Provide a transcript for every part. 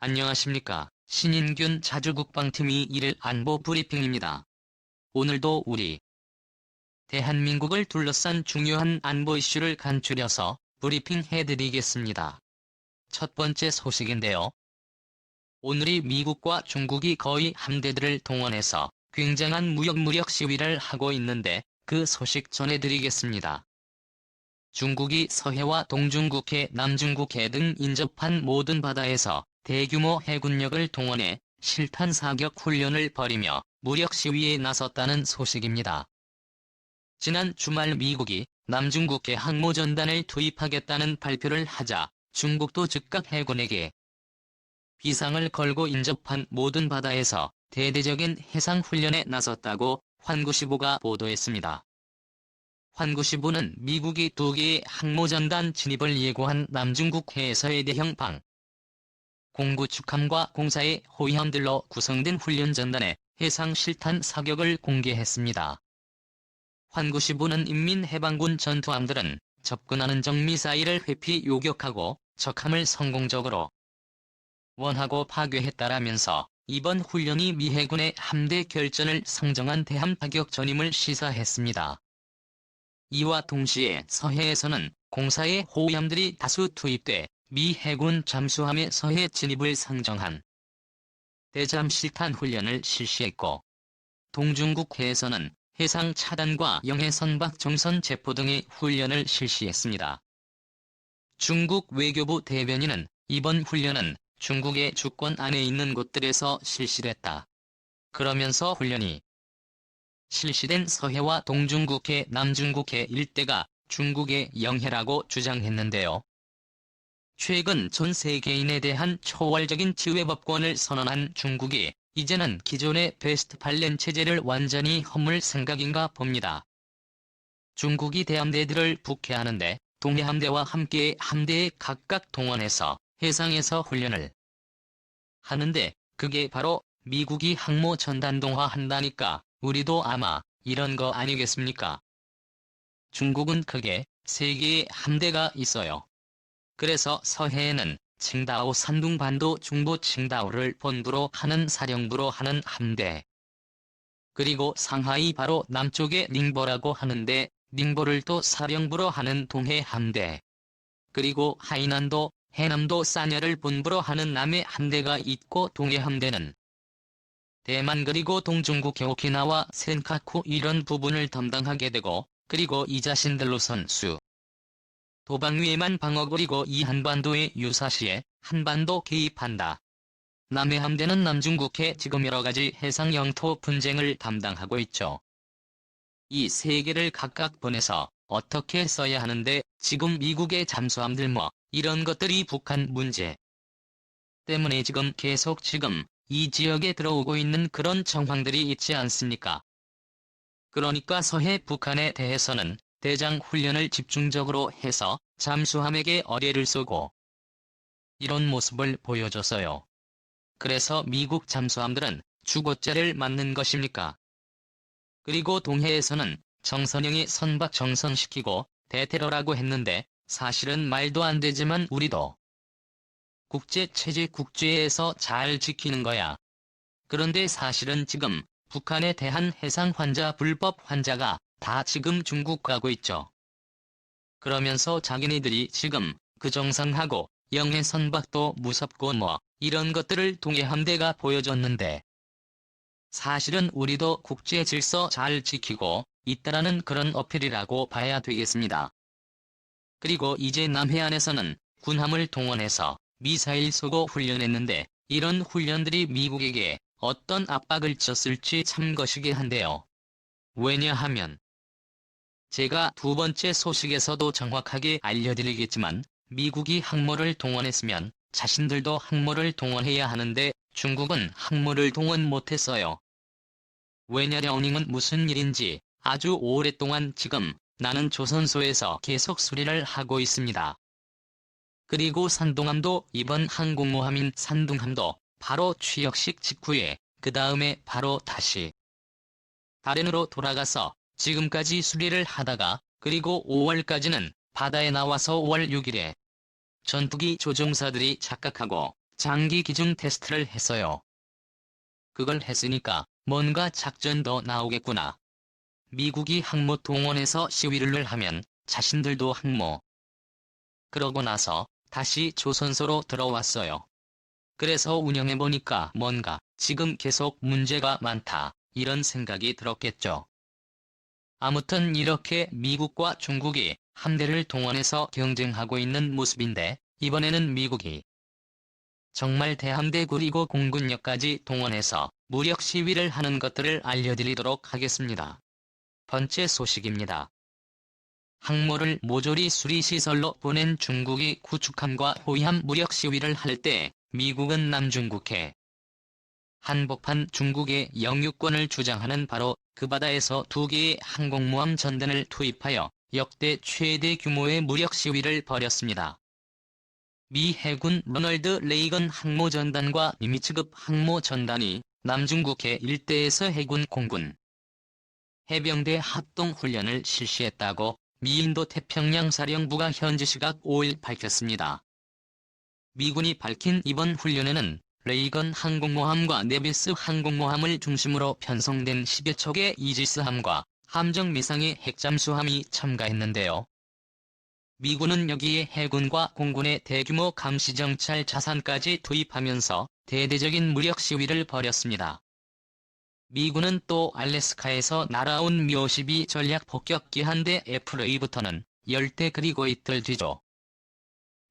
안녕하십니까. 신인균 자주국방팀이 일일 안보 브리핑입니다. 오늘도 우리 대한민국을 둘러싼 중요한 안보 이슈를 간추려서 브리핑 해드리겠습니다. 첫 번째 소식인데요. 오늘이 미국과 중국이 거의 함대들을 동원해서 굉장한 무역무력 시위를 하고 있는데 그 소식 전해드리겠습니다. 중국이 서해와 동중국해, 남중국해 등 인접한 모든 바다에서 대규모 해군력을 동원해 실탄 사격 훈련을 벌이며 무력 시위에 나섰다는 소식입니다. 지난 주말 미국이 남중국해 항모전단을 투입하겠다는 발표를 하자 중국도 즉각 해군에게 비상을 걸고 인접한 모든 바다에서 대대적인 해상훈련에 나섰다고 환구시보가 보도했습니다. 환구시보는 미국이 두 개의 항모전단 진입을 예고한 남중국해에서의 대형 방 공구축함과 공사의 호위함들로 구성된 훈련전단의 해상 실탄 사격을 공개했습니다. 환구시보는 인민해방군 전투함들은 접근하는 정미사일을 회피 요격하고 적함을 성공적으로 원하고 파괴했다라면서 이번 훈련이 미 해군의 함대 결전을 상정한 대함 타격 전임을 시사했습니다. 이와 동시에 서해에서는 공사의 호위함들이 다수 투입돼 미 해군 잠수함의 서해 진입을 상정한 대잠 실탄 훈련을 실시했고 동중국 해에서는 해상 차단과 영해 선박 정선 체포 등의 훈련을 실시했습니다. 중국 외교부 대변인은 이번 훈련은 중국의 주권 안에 있는 곳들에서 실시됐다. 그러면서 훈련이 실시된 서해와 동중국해, 남중국해 일대가 중국의 영해라고 주장했는데요. 최근 전 세계인에 대한 초월적인 지회법권을 선언한 중국이 이제는 기존의 베스트팔렌 체제를 완전히 허물 생각인가 봅니다. 중국이 대함대들을 북해하는데 동해함대와 함께 함대에 각각 동원해서 해상에서 훈련을 하는데 그게 바로 미국이 항모 전단동화 한다니까 우리도 아마 이런 거 아니겠습니까? 중국은 크게 세 개의 함대가 있어요. 그래서 서해에는 칭다오 산둥반도 중부 칭다오를 본부로 하는 사령부로 하는 함대. 그리고 상하이 바로 남쪽에 닝보라고 하는데 닝보를 또 사령부로 하는 동해 함대. 그리고 하이난도 해남도 사녀를 본부로 하는 남해 함대가 있고 동해 함대는 대만 그리고 동중국 오키나와 센카쿠 이런 부분을 담당하게 되고 그리고 이 자신들로 선수 도방 위에만 방어 그리고 이 한반도의 유사시에 한반도 개입한다. 남해 함대는 남중국해 지금 여러가지 해상 영토 분쟁을 담당하고 있죠. 이 세 개를 각각 보내서 어떻게 써야 하는데 지금 미국의 잠수함들 뭐 이런 것들이 북한 문제 때문에 지금 계속 지금 이 지역에 들어오고 있는 그런 정황들이 있지 않습니까? 그러니까 서해 북한에 대해서는 대장 훈련을 집중적으로 해서 잠수함에게 어뢰를 쏘고 이런 모습을 보여줬어요. 그래서 미국 잠수함들은 주고자를 맞는 것입니까? 그리고 동해에서는 정선영이 선박 정선시키고 대테러라고 했는데 사실은 말도 안 되지만 우리도 국제체제 국제에서 잘 지키는 거야. 그런데 사실은 지금 북한에 대한 해상 환자 불법 환자가 다 지금 중국 가고 있죠. 그러면서 자기네들이 지금 그 정상하고 영해 선박도 무섭고 뭐 이런 것들을 동해 함대가 보여줬는데 사실은 우리도 국제 질서 잘 지키고 있다라는 그런 어필이라고 봐야 되겠습니다. 그리고 이제 남해안에서는 군함을 동원해서 미사일 쏘고 훈련했는데 이런 훈련들이 미국에게 어떤 압박을 줬을지 참 거시기 한데요. 왜냐하면 제가 두 번째 소식에서도 정확하게 알려드리겠지만 미국이 항모를 동원했으면 자신들도 항모를 동원해야 하는데 중국은 항모를 동원 못했어요. 왜냐려닝은 무슨 일인지 아주 오랫동안 지금 나는 조선소에서 계속 수리를 하고 있습니다. 그리고 산동함도 이번 항공모함인 산둥함도 바로 취역식 직후에 그 다음에 바로 다시 다른으로 돌아가서 지금까지 수리를 하다가 그리고 5월까지는 바다에 나와서 5월 6일에 전투기 조종사들이 착각하고 장기 기중 테스트를 했어요. 그걸 했으니까 뭔가 작전도 나오겠구나. 미국이 항모 동원해서 시위를 하면 자신들도 항모. 그러고 나서 다시 조선소로 들어왔어요. 그래서 운영해보니까 뭔가 지금 계속 문제가 많다 이런 생각이 들었겠죠. 아무튼 이렇게 미국과 중국이 함대를 동원해서 경쟁하고 있는 모습인데 이번에는 미국이 정말 대함대 그리고 공군력까지 동원해서 무력 시위를 하는 것들을 알려드리도록 하겠습니다. 번째 소식입니다. 항모를 모조리 수리시설로 보낸 중국이 구축함과 호위함 무력 시위를 할 때 미국은 남중국해 한복판 중국의 영유권을 주장하는 바로 그 바다에서 두 개의 항공모함 전단을 투입하여 역대 최대 규모의 무력 시위를 벌였습니다. 미 해군 로널드 레이건 항모전단과 니미츠급 항모전단이 남중국해 일대에서 해군 공군 해병대 합동훈련을 실시했다고 미인도 태평양 사령부가 현지 시각 5일 밝혔습니다. 미군이 밝힌 이번 훈련에는 레이건 항공모함과 네비스 항공모함을 중심으로 편성된 10여 척의 이지스함과 함정 미상의 핵잠수함이 참가했는데요. 미군은 여기에 해군과 공군의 대규모 감시정찰 자산까지 투입하면서 대대적인 무력 시위를 벌였습니다. 미군은 또 알래스카에서 날아온 미-52 전략 폭격기 한 대 FA부터는 열대 그리고 이틀 뒤죠.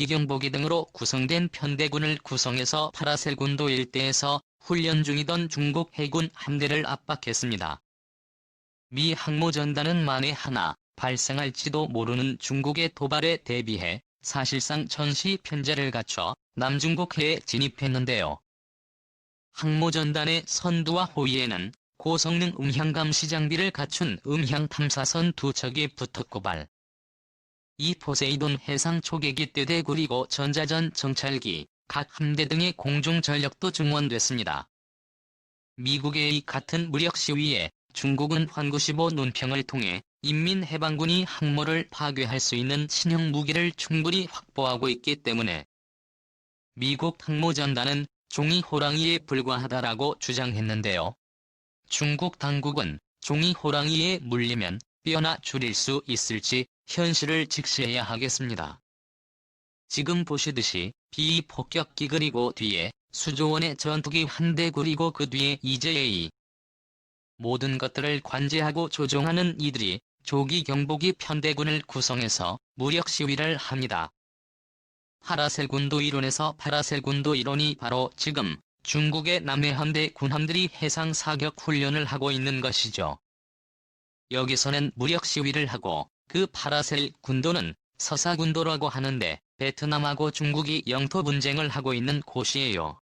기경보기 등으로 구성된 편대군을 구성해서 파라셀 군도 일대에서 훈련 중이던 중국 해군 함대를 압박했습니다. 미 항모전단은 만에 하나 발생할지도 모르는 중국의 도발에 대비해 사실상 전시 편제를 갖춰 남중국해에 진입했는데요. 항모전단의 선두와 호위에는 고성능 음향감시 장비를 갖춘 음향탐사선 두 척이 붙었고 발. 이 포세이돈 해상 초계기 떼대 그리고 전자전 정찰기, 각 함대 등의 공중 전력도 증원됐습니다. 미국의 이 같은 무력 시위에 중국은 환구15 논평을 통해 인민해방군이 항모를 파괴할 수 있는 신형 무기를 충분히 확보하고 있기 때문에 미국 항모전단은 종이 호랑이에 불과하다라고 주장했는데요. 중국 당국은 종이 호랑이에 물리면 뼈나 줄일 수 있을지 현실을 직시해야 하겠습니다. 지금 보시듯이 비폭격기 그리고 뒤에 수조원의 전투기 한 대 그리고 그 뒤에 EJA 모든 것들을 관제하고 조종하는 이들이 조기 경보기 편대군을 구성해서 무력 시위를 합니다. 파라셀 군도 이론에서 파라셀 군도 이론이 바로 지금 중국의 남해함대 군함들이 해상 사격 훈련을 하고 있는 것이죠. 여기서는 무력 시위를 하고 그 파라셀 군도는 서사군도라고 하는데 베트남하고 중국이 영토 분쟁을 하고 있는 곳이에요.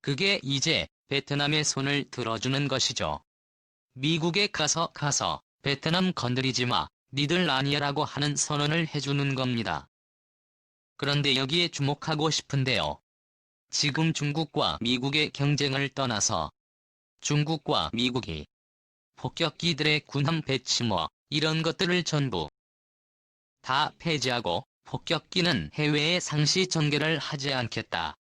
그게 이제 베트남의 손을 들어주는 것이죠. 미국에 가서 가서 베트남 건드리지 마, 니들 아니야라고 하는 선언을 해주는 겁니다. 그런데 여기에 주목하고 싶은데요. 지금 중국과 미국의 경쟁을 떠나서 중국과 미국이 폭격기들의 군함 배치 뭐 이런 것들을 전부 다 폐지하고 폭격기는 해외에 상시 전개를 하지 않겠다.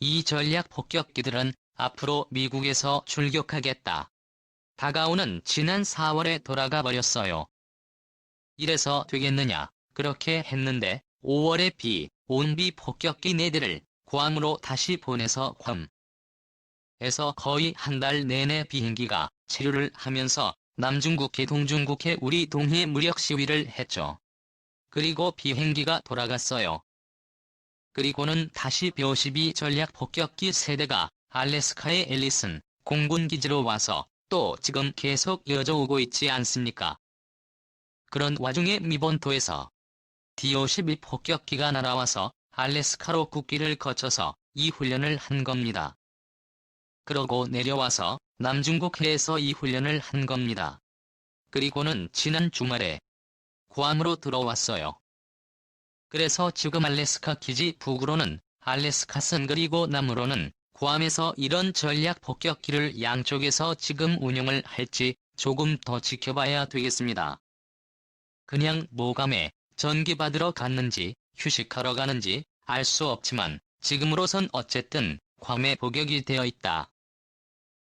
이 전략 폭격기들은 앞으로 미국에서 출격하겠다. 다가오는 지난 4월에 돌아가 버렸어요. 이래서 되겠느냐. 그렇게 했는데 5월에 비, 온비 폭격기 4대를 괌으로 다시 보내서 괌. 에서 거의 한 달 내내 비행기가 체류를 하면서 남중국해 동중국해 우리 동해 무력 시위를 했죠. 그리고 비행기가 돌아갔어요. 그리고는 다시 벼12 전략 폭격기 세대가 알래스카의 앨리슨 공군기지로 와서 또 지금 계속 이어져 오고 있지 않습니까? 그런 와중에 미본토에서 DO-12 폭격기가 날아와서 알래스카로 국기를 거쳐서 이 훈련을 한 겁니다. 그러고 내려와서 남중국해에서 이 훈련을 한 겁니다. 그리고는 지난 주말에 괌으로 들어왔어요. 그래서 지금 알래스카 기지 북으로는 알래스카선 그리고 남으로는 괌에서 이런 전략 폭격기를 양쪽에서 지금 운영을 할지 조금 더 지켜봐야 되겠습니다. 그냥 모감에 전기 받으러 갔는지 휴식하러 가는지 알 수 없지만 지금으로선 어쨌든 괌에 복역이 되어 있다.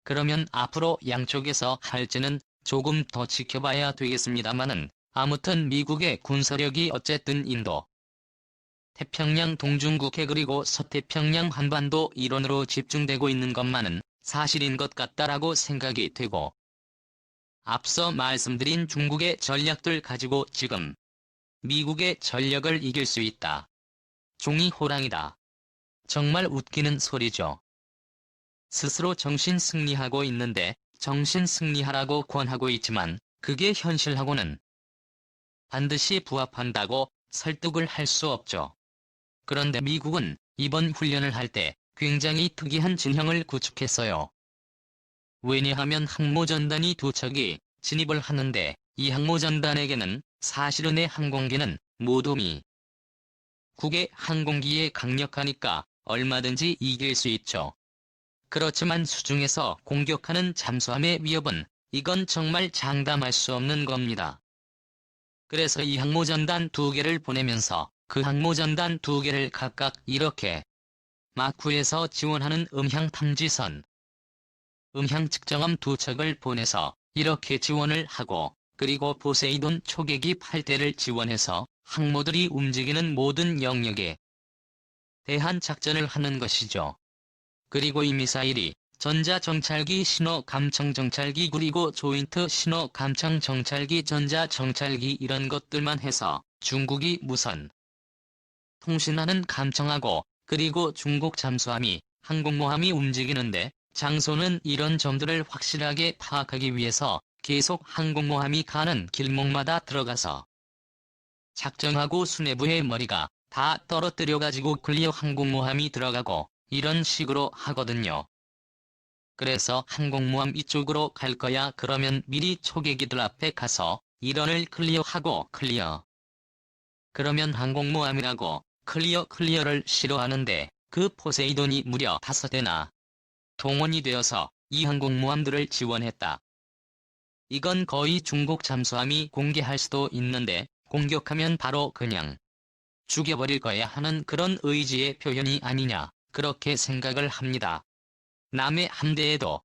그러면 앞으로 양쪽에서 할지는 조금 더 지켜봐야 되겠습니다마는 아무튼 미국의 군사력이 어쨌든 인도, 태평양 동중국해 그리고 서태평양 한반도 일원으로 집중되고 있는 것만은 사실인 것 같다라고 생각이 되고 앞서 말씀드린 중국의 전략들 가지고 지금 미국의 전력을 이길 수 있다. 종이 호랑이다. 정말 웃기는 소리죠. 스스로 정신 승리하고 있는데 정신 승리하라고 권하고 있지만 그게 현실하고는 반드시 부합한다고 설득을 할 수 없죠. 그런데 미국은 이번 훈련을 할 때 굉장히 특이한 진형을 구축했어요. 왜냐하면 항모전단이 두 척이 진입을 하는데 이 항모전단에게는 사실은의 항공기는 미 국의 항공기에 강력하니까 얼마든지 이길 수 있죠. 그렇지만 수중에서 공격하는 잠수함의 위협은 이건 정말 장담할 수 없는 겁니다. 그래서 이 항모전단 두 개를 보내면서 그 항모전단 두 개를 각각 이렇게 마쿠에서 지원하는 음향 탐지선, 음향 측정함 두 척을 보내서 이렇게 지원을 하고 그리고 포세이돈 초계기 8대를 지원해서 항모들이 움직이는 모든 영역에 대한 작전을 하는 것이죠. 그리고 이 미사일이 전자정찰기 신호 감청 정찰기 그리고 조인트 신호 감청 정찰기 전자 정찰기 이런 것들만 해서 중국이 무선 통신하는 감청하고 그리고 중국 잠수함이 항공모함이 움직이는데 장소는 이런 점들을 확실하게 파악하기 위해서 계속 항공모함이 가는 길목마다 들어가서 작정하고 수뇌부의 머리가 다 떨어뜨려가지고 클리어 항공모함이 들어가고 이런 식으로 하거든요. 그래서 항공모함 이쪽으로 갈 거야 그러면 미리 초계기들 앞에 가서 이런을 클리어하고 클리어. 그러면 항공모함이라고 클리어 클리어를 싫어하는데 그 포세이돈이 무려 다섯 대나 동원이 되어서 이 항공모함들을 지원했다. 이건 거의 중국 잠수함이 공개할 수도 있는데 공격하면 바로 그냥 죽여버릴 거야 하는 그런 의지의 표현이 아니냐 그렇게 생각을 합니다. 남의 함대에도